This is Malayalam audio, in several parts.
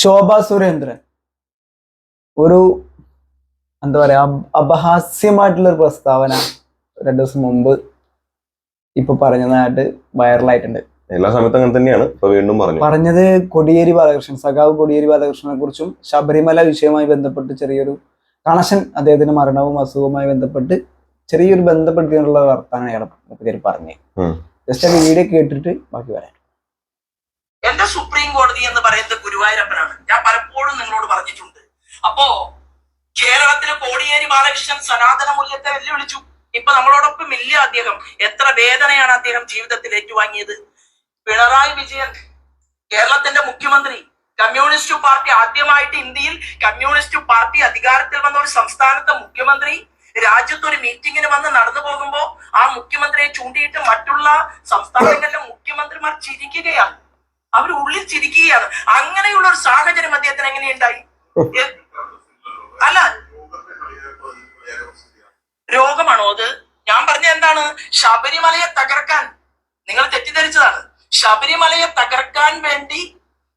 ശോഭ സുരേന്ദ്രൻ. ഒരു എന്താ പറയാ അപഹാസ്യമായിട്ടുള്ളൊരു അപഹാസ്യമായിട്ടുള്ള ഒരു പ്രസ്താവന രണ്ടു ദിവസം മുമ്പ് ഇപ്പൊ പറഞ്ഞതായിട്ട് വൈറലായിട്ടുണ്ട്. എല്ലാ സമയത്തും അങ്ങനെ തന്നെയാണ്. ഇപ്പൊ വീണ്ടും പറഞ്ഞു. പറഞ്ഞത് കൊടിയേരി ബാലകൃഷ്ണൻ. സഖാവ് കൊടിയേരി ബാലകൃഷ്ണനെ കുറിച്ചും ശബരിമല വിഷയവുമായി ബന്ധപ്പെട്ട് ചെറിയൊരു കണക്ഷൻ അദ്ദേഹത്തിന്റെ മരണവും അസുഖവുമായി ബന്ധപ്പെട്ട് ചെറിയൊരു ബന്ധപ്പെടുത്തിയുള്ള വർത്താനം അയാൾ പറഞ്ഞത്. പറഞ്ഞു ജസ്റ്റ് ആ വീഡിയോ കേട്ടിട്ട് ബാക്കി പറയാം. എന്റെ സുപ്രീം കോടതി എന്ന് പറയുന്നത് ഗുരുവായൂരപ്പനാണ്. ഞാൻ പലപ്പോഴും നിങ്ങളോട് പറഞ്ഞിട്ടുണ്ട്. അപ്പോ കേരളത്തിലെ കോടിയേരി ബാലകൃഷ്ണൻ സനാതന മൂല്യത്തെ വെല്ലുവിളിച്ചു. ഇപ്പൊ നമ്മളോടൊപ്പം ഇല്ല അദ്ദേഹം. എത്ര വേദനയാണ് അദ്ദേഹം ജീവിതത്തിൽ ഏറ്റുവാങ്ങിയത്? പിണറായി വിജയൻ കേരളത്തിന്റെ മുഖ്യമന്ത്രി കമ്മ്യൂണിസ്റ്റ് പാർട്ടി ആദ്യമായിട്ട് ഇന്ത്യയിൽ കമ്മ്യൂണിസ്റ്റ് പാർട്ടി അധികാരത്തിൽ വന്ന ഒരു സംസ്ഥാനത്തെ മുഖ്യമന്ത്രി രാജ്യത്ത് ഒരു മീറ്റിംഗിന് വന്ന് നടന്നു പോകുമ്പോ ആ മുഖ്യമന്ത്രിയെ ചൂണ്ടിയിട്ട് മറ്റുള്ള സംസ്ഥാനങ്ങളിലെ മുഖ്യമന്ത്രിമാർ ചിരിക്കുകയാണ്. അവർ ഉള്ളിൽ ചിരിക്കുകയാണ്. അങ്ങനെയുള്ള ഒരു സാഹചര്യം അദ്ദേഹത്തിന് എങ്ങനെയുണ്ടായി? ഉണ്ടായി അല്ല. രോഗമാണോ അത്? ഞാൻ പറഞ്ഞ എന്താണ്? ശബരിമലയെ തകർക്കാൻ. നിങ്ങൾ തെറ്റിദ്ധരിച്ചതാണ്. ശബരിമലയെ തകർക്കാൻ വേണ്ടി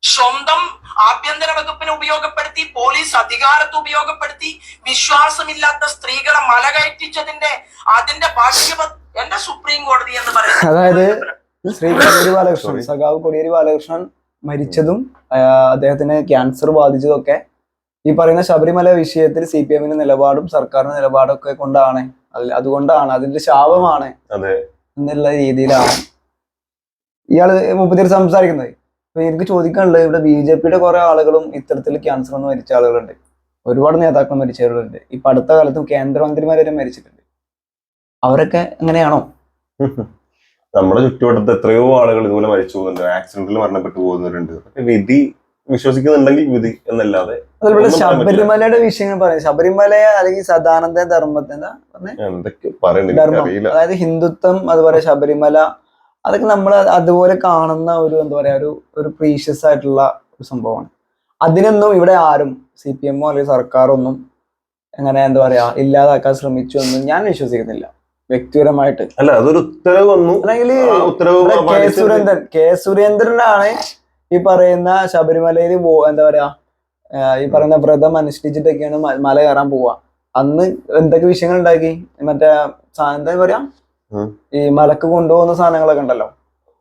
സ്വന്തം ആഭ്യന്തര വകുപ്പിനെ ഉപയോഗപ്പെടുത്തി പോലീസ് അധികാരത്തെ ഉപയോഗപ്പെടുത്തി വിശ്വാസമില്ലാത്ത സ്ത്രീകളെ മല കയറ്റിച്ചതിന്റെ അതിന്റെ ഭാഗ്യവ എന്റെ സുപ്രീം കോടതി എന്ന് പറയുന്നത് ശ്രീ കോടിയേരി ബാലകൃഷ്ണൻ. സഖാവ് കോടിയേരി ബാലകൃഷ്ണൻ മരിച്ചതും അദ്ദേഹത്തിന് ക്യാൻസർ ബാധിച്ചതും ഒക്കെ ഈ പറയുന്ന ശബരിമല വിഷയത്തിൽ സി പി എമ്മിന്റെ നിലപാടും സർക്കാരിന്റെ നിലപാടും ഒക്കെ കൊണ്ടാണ് അതുകൊണ്ടാണ്. അതിന്റെ ശാപമാണ് എന്നുള്ള രീതിയിലാണ്. ഇയാൾ മുപ്പത്തി സംസാരിക്കുന്നത്. അപ്പൊ എനിക്ക് ചോദിക്കാനുള്ളത് ഇവിടെ ബി ജെ പിയുടെ കുറെ ആളുകളും ഇത്തരത്തിൽ ക്യാൻസർ വന്ന് മരിച്ച ആളുകളുണ്ട്. ഒരുപാട് നേതാക്കൾ മരിച്ചവരുണ്ട് ഇപ്പൊ അടുത്ത കാലത്തും കേന്ദ്രമന്ത്രിമാർ വരെ മരിച്ചിട്ടുണ്ട്. അവരൊക്കെ എങ്ങനെയാണോ? നമ്മുടെ ചുറ്റുവട്ടത്ത് എത്രയോ ആളുകൾ ഇതുപോലെ മരിച്ചു പോകുന്നുണ്ട്. ആക്സിഡന്റിൽ മരണപ്പെട്ടു പോകുന്നവരുണ്ട്. വിധി വിശ്വസിക്കുന്നുണ്ടെങ്കിൽ വിധി എന്നല്ലാതെ അതുപോലെ. ശബരിമലയുടെ വിഷയങ്ങൾ പറയാം. ശബരിമല അല്ലെങ്കിൽ സദാനന്ദ ധർമ്മത്തെ എന്താ പറഞ്ഞേ? എന്തൊക്കെ പറയുന്നത് ധർമ്മം. അറിയില്ല. അതായത് ഹിന്ദുത്വം അതുപോലെ ശബരിമല അതൊക്കെ നമ്മൾ അതുപോലെ കാണുന്ന ഒരു എന്താ പറയാ ഒരു ഒരു പ്രീഷ്യസ് ആയിട്ടുള്ള ഒരു സംഭവമാണ്. അതിനൊന്നും ഇവിടെ ആരും സി പി എമ്മോ അല്ലെങ്കിൽ സർക്കാരൊന്നും അങ്ങനെ എന്താ പറയാ ഇല്ലാതാക്കാൻ ശ്രമിച്ചു എന്നും ഞാൻ വിശ്വസിക്കുന്നില്ല. വ്യക്തിപരമായിട്ട്. അല്ല അതൊരു ഉത്തരവ് വന്നു. അല്ലെങ്കിൽ കെ സുരേന്ദ്രൻ കെ സുരേന്ദ്രനാണ് ഈ പറയുന്ന ശബരിമലയിൽ എന്താ പറയാ ഈ പറയുന്ന വ്രതം അനുഷ്ഠിച്ചിട്ടൊക്കെയാണ് മല കയറാൻ പോവുക. അന്ന് എന്തൊക്കെ വിഷയങ്ങൾ ഉണ്ടാക്കി? മറ്റേ എന്താ പറയാ? ഈ മലക്ക് കൊണ്ടുപോകുന്ന സാധനങ്ങളൊക്കെ ഉണ്ടല്ലോ.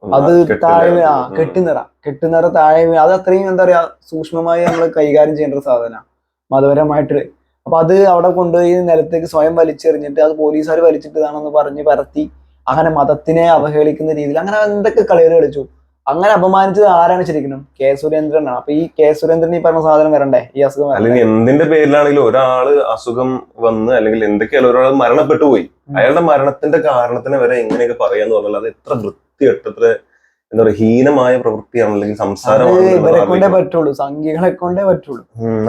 അത് താഴെ ആ. കെട്ടിനിറ കെട്ടിനിറ താഴെ അത് അത്രയും എന്താ പറയാ സൂക്ഷ്മമായി നമ്മൾ കൈകാര്യം ചെയ്യേണ്ട ഒരു സാധന. മതപരമായിട്ട് അപ്പൊ അത് അവിടെ കൊണ്ടുപോയി നിലത്തേക്ക് സ്വയം വലിച്ചെറിഞ്ഞിട്ട് അത് പോലീസുകാർ വലിച്ചിട്ടതാണെന്ന് പറഞ്ഞ് പരത്തി അങ്ങനെ മതത്തിനെ അവഹേളിക്കുന്ന രീതിയിൽ അങ്ങനെ എന്തൊക്കെ കളികൾ കളിച്ചു. അങ്ങനെ അപമാനിച്ചത് ആരാണ് ശരിക്കും? കെ സുരേന്ദ്രനാണ്. അപ്പൊ ഈ കെ സുരേന്ദ്രൻ ഈ പറഞ്ഞ സാധനം വരണ്ടേ? ഈ അസുഖം? അല്ലെങ്കിൽ എന്തിന്റെ പേരിലാണെങ്കിലും ഒരാൾ അസുഖം വന്ന് അല്ലെങ്കിൽ എന്തൊക്കെയാലും ഒരാൾ മരണപ്പെട്ടു പോയി. അയാളുടെ മരണത്തിന്റെ കാരണത്തിന് വരെ എങ്ങനെയൊക്കെ പറയാന്ന് പറഞ്ഞാൽ അത് എത്ര വൃത്തികെട്ട എത്ര എന്താ പറയുക ഹീനമായ പ്രവൃത്തിയാണ് അല്ലെങ്കിൽ സംസാരമാണ് ഇവരെ കൊണ്ടേ പറ്റുള്ളൂ. സംഘികളെ കൊണ്ടേ പറ്റുള്ളൂ.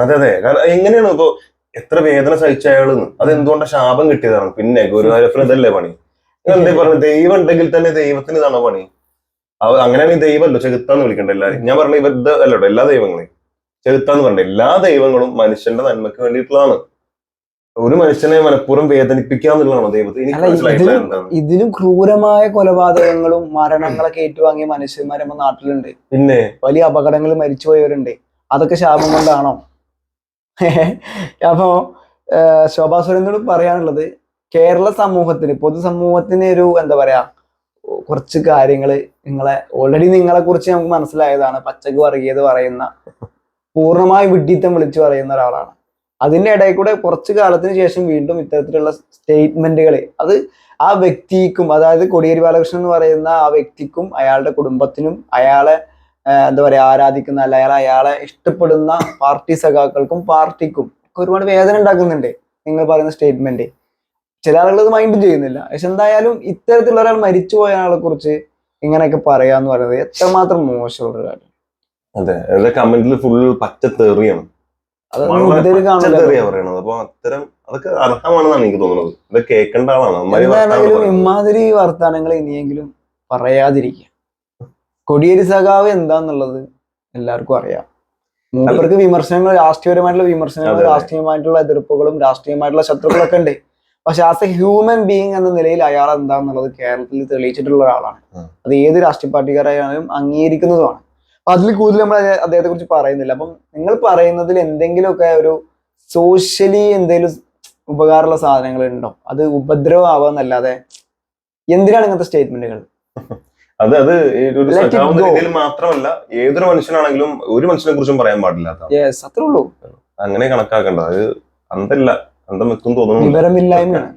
അതെ അതെ. കാരണം എങ്ങനെയാണ് ഇപ്പൊ എത്ര വേദന സഹിച്ച അയാളെന്ന് അത് എന്തുകൊണ്ടാണ് ശാപം കിട്ടിയതാണ്? പിന്നെ ഗുരുവായൂരപ്പന് ഇതല്ലേ പണി? എന്തേ പറഞ്ഞു ദൈവം ഉണ്ടെങ്കിൽ തന്നെ ദൈവത്തിന് ഇതാണോ പണി? അവ അങ്ങനെയാണെങ്കിൽ ദൈവമല്ലോ ചെകുത്താന്ന് വിളിക്കണ്ട എല്ലാരും? ഞാൻ പറഞ്ഞ ഇവരുടെ അല്ലട്ടോ എല്ലാ ദൈവങ്ങളെയും. ചെകുത്താന്ന് പറഞ്ഞ എല്ലാ ദൈവങ്ങളും മനുഷ്യന്റെ നന്മക്ക് വേണ്ടിയിട്ടുള്ളതാണ്. ഒരു മനുഷ്യനെ മനഃപൂർവം വേദനിപ്പിക്കുക എന്നുള്ളതാണ് ദൈവത്തിന് എനിക്ക് അല്ല, ഇതിലും- എന്താണ്. ഇതിലും ക്രൂരമായ കൊലപാതകങ്ങളും മരണങ്ങളൊക്കെ ഏറ്റുവാങ്ങിയ മനുഷ്യന്മാർ നമ്മുടെ നാട്ടിലുണ്ട്. പിന്നെ? വലിയ അപകടങ്ങളിൽ മരിച്ചുപോയവരുണ്ട്. അതൊക്കെ ശാപം കൊണ്ടാണോ? അപ്പോ ഏഹ്, ശോഭാ സുരേന്ദ്രനോട് പറയാനുള്ളത് കേരള സമൂഹത്തിന് പൊതുസമൂഹത്തിന് ഒരു എന്താ പറയാ കുറച്ച് കാര്യങ്ങൾ നിങ്ങളെ ഓൾറെഡി നിങ്ങളെ കുറിച്ച് നമുക്ക് മനസ്സിലായതാണ്. പച്ചക്ക് വർഗീയത പറയുന്ന പൂർണമായി വിഡ്ഢിത്തം വിളിച്ചു പറയുന്ന ഒരാളാണ്. അതിന്റെ ഇടയിൽ കൂടെ കുറച്ച് കാലത്തിന് ശേഷം വീണ്ടും ഇത്തരത്തിലുള്ള സ്റ്റേറ്റ്മെന്റുകൾ അത് ആ വ്യക്തിക്കും അതായത് കൊടിയേരി ബാലകൃഷ്ണൻ എന്ന് പറയുന്ന ആ വ്യക്തിക്കും അയാളുടെ കുടുംബത്തിനും അയാളെ എന്താ പറയാ ആരാധിക്കുന്ന അല്ല അയാളെ അയാളെ ഇഷ്ടപ്പെടുന്ന പാർട്ടി സഖാക്കൾക്കും പാർട്ടിക്കും ഒക്കെ ഒരുപാട് വേദന ഉണ്ടാക്കുന്നുണ്ട് നിങ്ങൾ പറയുന്ന സ്റ്റേറ്റ്മെന്റ് ചില ആളുകൾ അത് മൈൻഡ് ചെയ്യുന്നില്ല. പക്ഷെ എന്തായാലും ഇത്തരത്തിലുള്ള ഒരാൾ മരിച്ചു പോയ ആളെ കുറിച്ച് ഇങ്ങനെയൊക്കെ പറയാന്ന് പറയുന്നത് എത്രമാത്രം മോശമുള്ള ഒരു കാര്യം. അതെ അവരുടെ കമന്റിൽ ഫുൾ പച്ച തെറിയാണ്. പറയണത്. അപ്പൊ അത്തരം അതൊക്കെ അർഹമാണെന്നാണ് എനിക്ക് തോന്നുന്നത്. ഇത് കേൾക്കേണ്ട ആളാണ്. ഇമാതിരി വർത്താനങ്ങൾ ഇനിയെങ്കിലും പറയാതിരിക്കുക. കൊടിയേരി സഖാവ് എന്താന്നുള്ളത് എല്ലാവർക്കും അറിയാം. അവർക്ക് വിമർശനങ്ങൾ രാഷ്ട്രീയപരമായിട്ടുള്ള വിമർശനങ്ങൾ. രാഷ്ട്രീയമായിട്ടുള്ള എതിർപ്പുകളും രാഷ്ട്രീയമായിട്ടുള്ള ശത്രുക്കളൊക്കെ ഉണ്ട്. പക്ഷെ ആസ് എ ഹ്യൂമൻ ബീങ് എന്ന നിലയിൽ അയാൾ എന്താന്നുള്ളത് കേരളത്തിൽ തെളിയിച്ചിട്ടുള്ള ഒരാളാണ്. അത് ഏത് രാഷ്ട്രീയ പാർട്ടിക്കാരായാലും അംഗീകരിക്കുന്നതുമാണ്. അപ്പൊ അതിൽ കൂടുതൽ നമ്മൾ അദ്ദേഹത്തെ കുറിച്ച് പറയുന്നില്ല. അപ്പം നിങ്ങൾ പറയുന്നതിൽ എന്തെങ്കിലുമൊക്കെ ഒരു സോഷ്യലി എന്തെങ്കിലും ഉപകാരമുള്ള സാധനങ്ങൾ ഉണ്ടോ അത് ഉപദ്രവം ആവാന്നല്ലാതെ എന്തിനാണ് ഇങ്ങനത്തെ സ്റ്റേറ്റ്മെന്റുകൾ അത് അത് ഒരു. രീതിയിൽ മാത്രമല്ല ഏതൊരു മനുഷ്യനാണെങ്കിലും ഒരു മനുഷ്യനെ കുറിച്ചും പറയാൻ പാടില്ല യെസ് അത്രേ ഉള്ളൂ. അങ്ങനെ കണക്കാക്കണ്ട. അത് അന്തല്ല അന്തം വെക്കും തോന്നുന്നു വിവരമില്ലായ്മയാണ്.